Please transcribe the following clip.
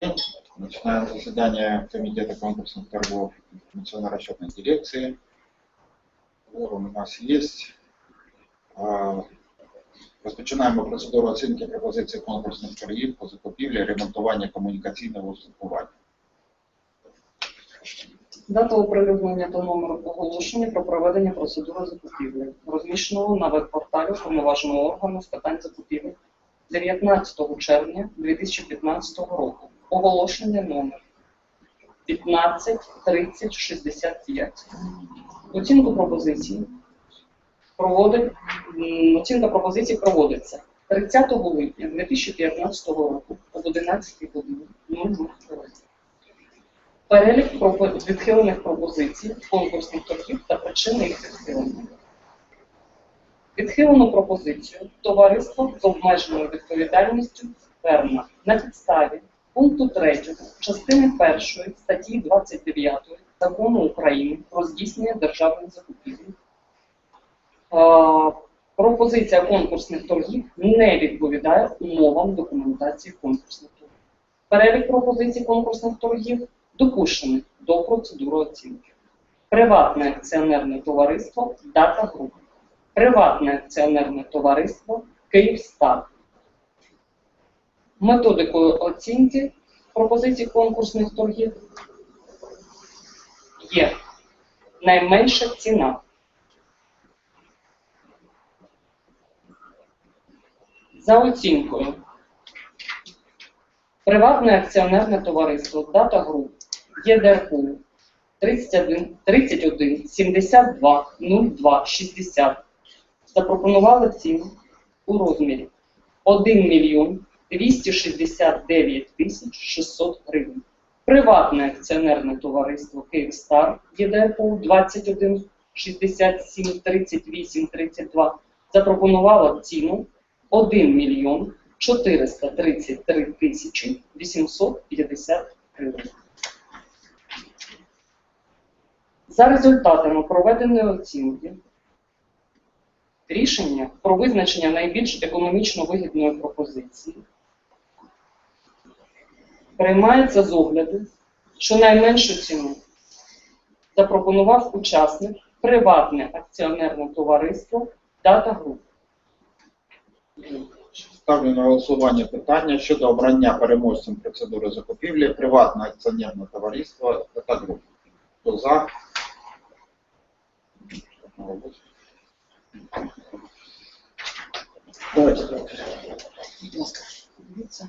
Начинаем заседание Комитета конкурсных торгов информационно-расчетной дирекции. Кворум у нас есть. Розпочинаємо процедуру оцінки пропозицій конкурсних торгів по закупівлі, ремонтування комунікаційного устаткування. Дата оприлюднення та номер оголошення про проведення процедури закупівлі, розміщеного на веб-порталі уповноваженого органу з питань закупівель 19 червня 2015 року. Оголошення номер 15 30 65. Оцінку пропозиції проводить, оцінка пропозицій проводиться 30 липня 2015 року об 11 годині 00 хвилин. Перелік відхилених пропозицій, конкурсних торгів та причини їх відхилення. Відхилену пропозицію товариство з обмеженою відповідальністю ферма на підставі пункту 3 частини 1 статті 29 Закону України про здійснення державних закупівель. Пропозиція конкурсних торгів не відповідає умовам документації конкурсних торгів. Перелік пропозицій конкурсних торгів допущених до процедури оцінки. Приватне акціонерне товариство Дата Груп. Приватне акціонерне товариство Київстар. Методикою оцінки пропозицій конкурсних торгів є найменша ціна. За оцінкою Приватне акціонерне товариство Дата Груп ЄДРПУ 31 31 72 02 60 запропонували ціну у розмірі 1 мільйон 269 тисяч 600 гривень. Приватне акціонерне товариство Київстар ЄДРПУ 21 67 38 32 запропонувало ціну 1 мільйон 433 тисячі 850 гривень. За результатами проведеної оцінки рішення про визначення найбільш економічно вигідної пропозиції приймається з огляду, що найменшу ціну запропонував учасник приватне акціонерне товариство Дата Груп. Ставлю на голосування питання щодо обрання переможцем процедури закупівлі приватне акціонерне товариство та груп. Хто за? Давайте, давайте. Будь ласка, дивіться.